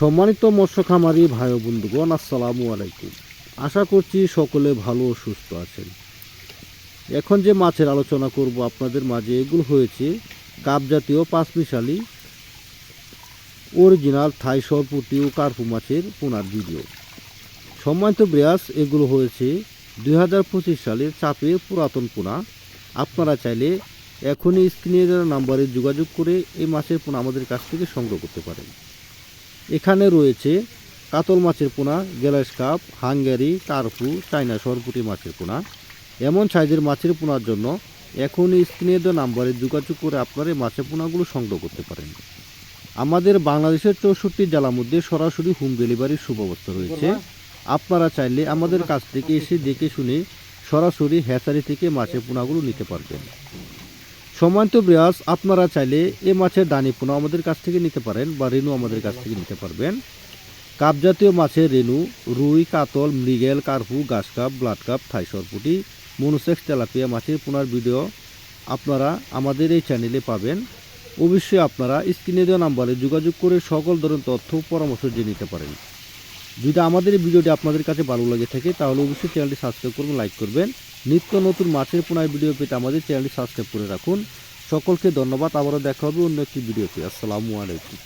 সম্মানিত মৎস্য খামারি ভাই বন্ধুগণ, আসসালামু আলাইকুম। আশা করছি সকলে ভালো ও সুস্থ আছেন। এখন যে মাছের আলোচনা করব, আপনাদের মাঝে এগুলো হয়েছে কাপ জাতীয় পাঁচমিশালি অরিজিনাল থাই সরপুটি ও কার্পু মাছের পোনার ভিডিও। সম্মানিত ব্রেয়াস এগুলো হয়েছে দুই হাজার পঁচিশ সালের চাপের পুরাতন পোনা। আপনারা চাইলে এখনই স্ক্রিনে দেওয়া নাম্বারে যোগাযোগ করে এই মাছের পোনা আমাদের কাছ থেকে সংগ্রহ করতে পারেন। এখানে রয়েছে কাতল মাছের পোনা গ্যালাস কাপ, হাঙ্গারি, কার্পু চাইনা সরপুটি মাছের পোনা। এমন সাইজের মাছের পোনার জন্য এখনই স্ক্রিনে দেওয়া নাম্বারে যোগাযোগ করে আপনারা এই মাছের পোনাগুলো সংগ্রহ করতে পারেন। আমাদের বাংলাদেশের চৌষট্টি জেলার মধ্যে সরাসরি হোম ডেলিভারির সুব্যবস্থা রয়েছে। আপনারা চাইলে আমাদের কাছ থেকে এসে দেখে শুনে সরাসরি হ্যাচারি থেকে মাছের পোনাগুলো নিতে পারবেন। সম্মানিত ব্রিয়াস আপনারা চাইলে এ মাছের দানি পোনা আমাদের কাছ থেকে নিতে পারেন বা রেনু আমাদের কাছ থেকে নিতে পারবেন। কাপ জাতীয় মাছের রেনু, রুই, কাতল, মৃগেল, কার্পু, গাছ কাপ, ব্লাড কাপ, থাই সরপুটি, মনুসেক্স তেলাপিয়া মাছের পোনার ভিডিও আপনারা আমাদের এই চ্যানেলে পাবেন। অবশ্যই আপনারা স্ক্রিনে দেওয়া নাম্বারে যোগাযোগ করে সকল ধরনের তথ্য পরামর্শ জেনে নিতে পারেন। যদি আমাদের এই ভিডিওটি আপনাদের কাছে ভালো লাগে থাকে, তাহলে অবশ্যই চ্যানেলটি সাবস্ক্রাইব করবেন লাইক করবেন। নিত্য নতুন মাছের পুনায় ভিডিও পেতে আমাদের চ্যানেলটি সাবস্ক্রাইব করে রাখুন। সকলকে ধন্যবাদ, আবারও দেখা হবে অন্য একটি ভিডিওতে। আসসালামু আলাইকুম।